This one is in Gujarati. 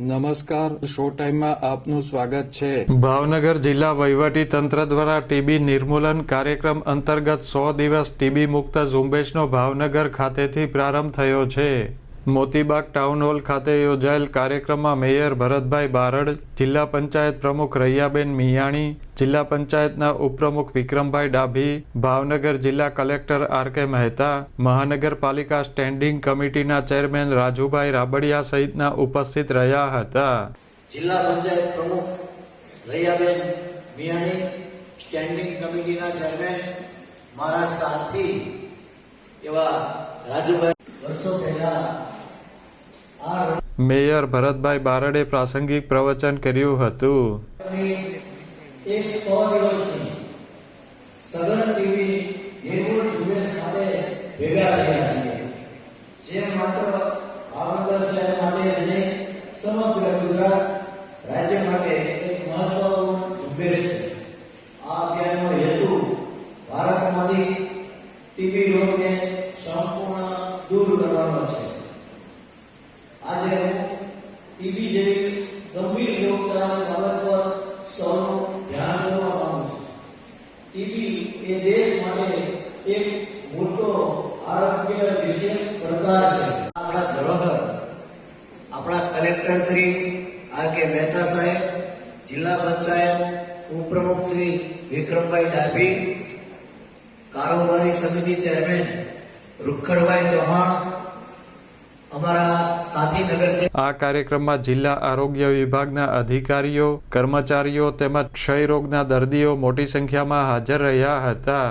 નમસ્કાર, શો ટાઈમમાં આપનું સ્વાગત છે. ભાવનગર જિલ્લા વહીવટી તંત્ર દ્વારા ટીબી નિર્મૂલન કાર્યક્રમ અંતર્ગત સો દિવસ ટીબી મુક્ત ઝુંબેશનો ભાવનગર ખાતેથી પ્રારંભ થયો છે. મોતીબાગ ટાઉન હોલ ખાતે યોજાયેલ કાર્યક્રમમાં મેયર ભરતભાઈ બારડ, જિલ્લા પંચાયત પ્રમુખ રૈયાબેન મિયાણી, જિલ્લા પંચાયતના ઉપપ્રમુખ વિક્રમભાઈ ડાભી, ભાવનગર જિલ્લા કલેક્ટર આર કે મહેતા, મહાનગરપાલિકા સ્ટેન્ડિંગ કમિટીના ચેરમેન રાજુભાઈ રાબડિયા સહિતના ઉપસ્થિત રહ્યા હતા. જિલ્લા પંચાયત પ્રમુખ રૈયાબેન મિયાણી, સ્ટેન્ડિંગ કમિટીના ચેરમેન, મારા સાથી એવા રાજુભાઈ મેયર ભરતભાઈ બારડે પ્રાસંગિક પ્રવચન કર્યું હતું. ટીબી રોગને સંપૂર્ણ દૂર કરવાનો છે. ટીબી જેવી ગંભીર રોગચાળાની બાબત પર સૌનું ધ્યાન દોરવા માંગુ ટીબી એ દેશ માટે એક મોટો આરોગ્ય વિષય પડકાર છે. આપણા ધરોહર, આપણા collector Shri R K Mehta સાહેબ, જિલ્લા પંચાયત ઉપપ્રમુખ શ્રી વિક્રમભાઈ ડાભી, કારોબારી સમિતિ ચેરમેન રૂખડભાઈ ચૌહાણ, અમારા આ કાર્યક્રમમાં જિલ્લા આરોગ્ય વિભાગના અધિકારીઓ, કર્મચારીઓ તેમજ ક્ષય રોગના દર્દીઓ મોટી સંખ્યામાં હાજર રહ્યા હતા.